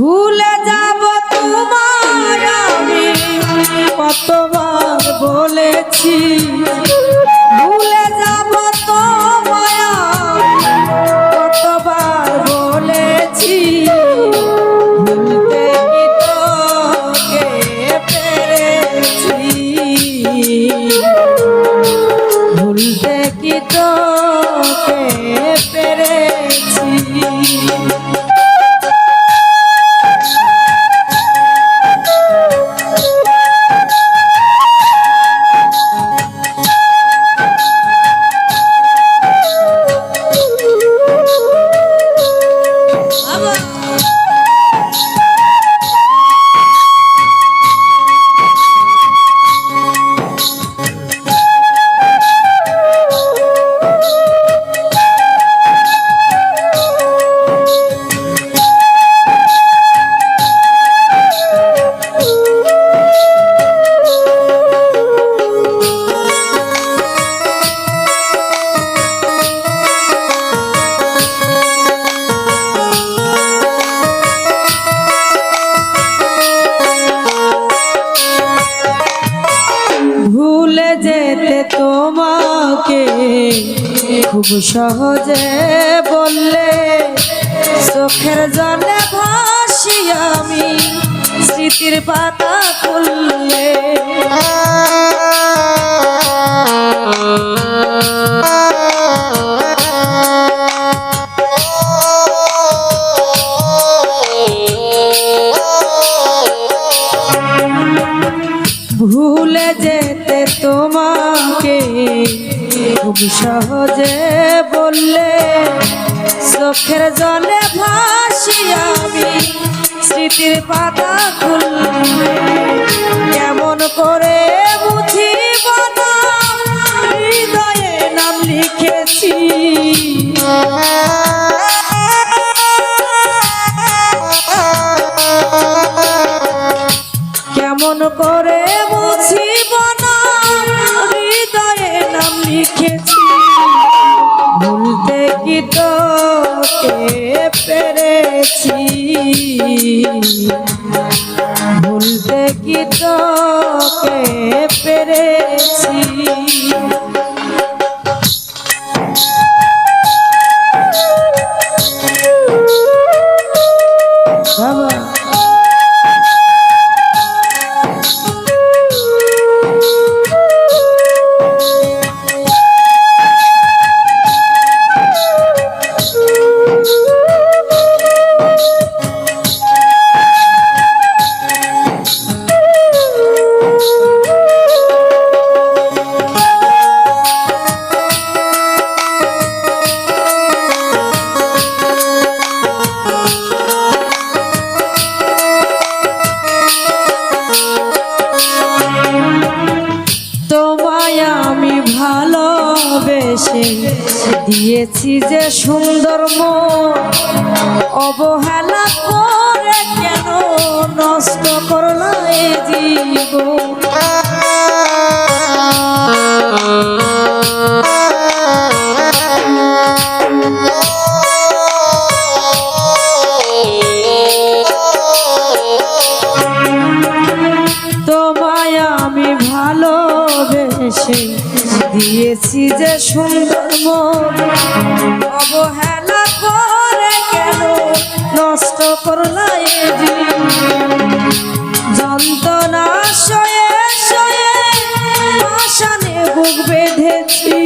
ভুলে যাব তোমায় আমি, কতবার বলেছি। ভুলে যাব আমি, কতবার বলেছি। ভুলতে তোকে পেরেছি? ভুলতে কি তোকে তোমাকে খুব সহজে বললে চোখের জলে ভাসি আমি স্মৃতির পাতা খুললে সহজে বললে, চোখের জলে ভাসি আমি, স্মৃতির পাতা খুললে, কেমন করে বুঝিব না হৃদয়ে নাম লিখেছি। কেমন করে লিখেছি ভুলতে কি তোকে পেরেছি? ভুলতে কি তোকে পেরেছি? ভালোবেসে দিয়েছি যে সুন্দর অবহেলা করে কেন নষ্ট করলাই? যন্ত্রণা সয়ে সয়ে আসানে বুক বেঁধেছি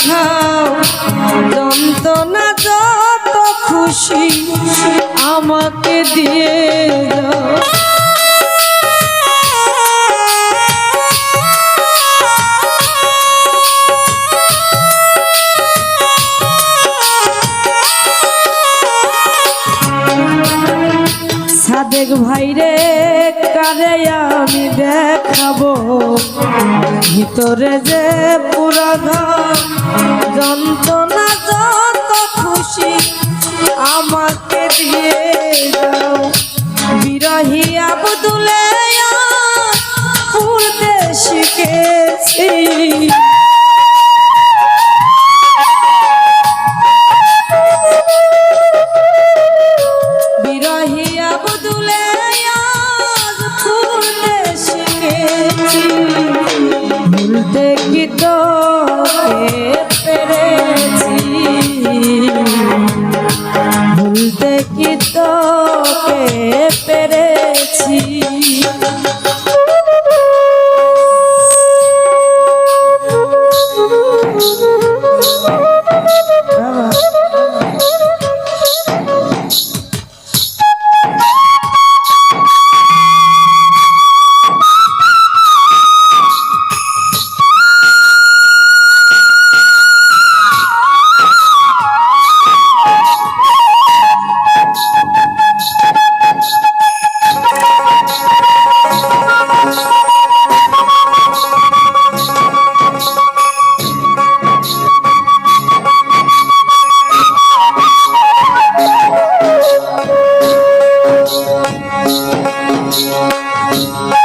খাও যন্ত্রণা যত খুশি আমাকে দিয়ে দাও। সাদেক ভাইরে কারে আমি দেখাবো? ভিতরে যে পুরা দিয়ে যাও বিরহী আবদুলে পেরেছি Bye.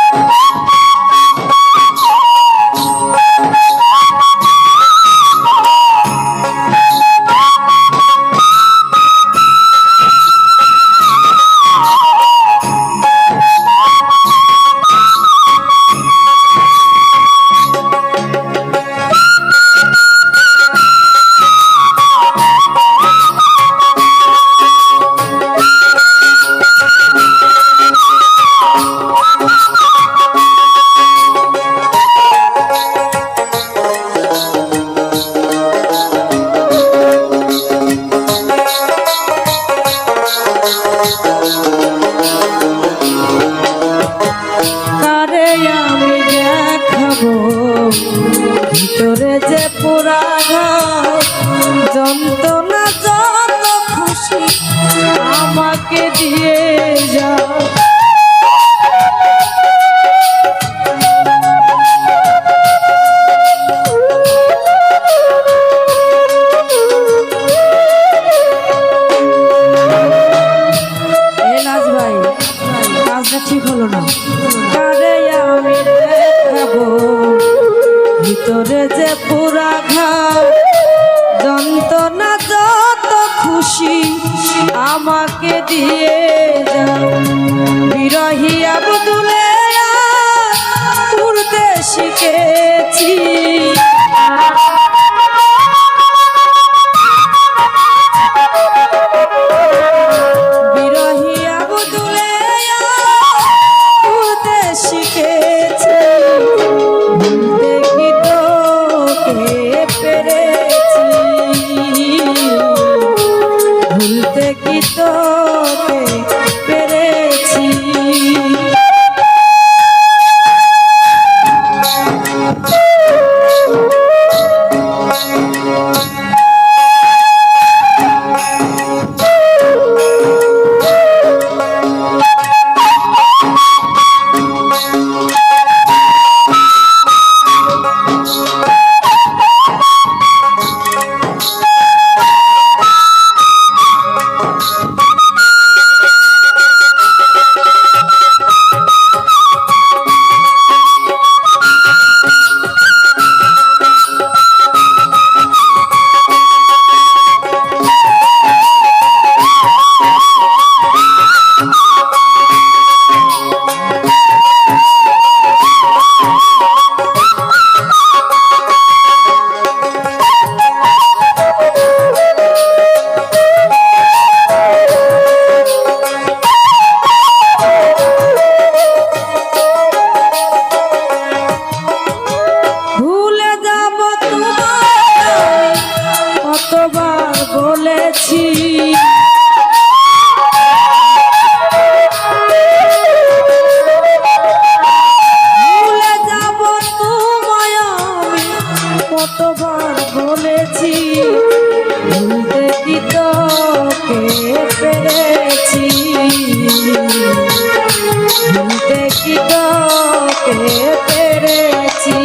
কারে আমি দেখাবো ভিতরে যে পুরা যন্ত্রণা যত খুশি আমাকে দিয়ে আমাকে দিয়ে যাও। বিরহী আবদুলে উড়তে শিখেছি। তো পেরেছি।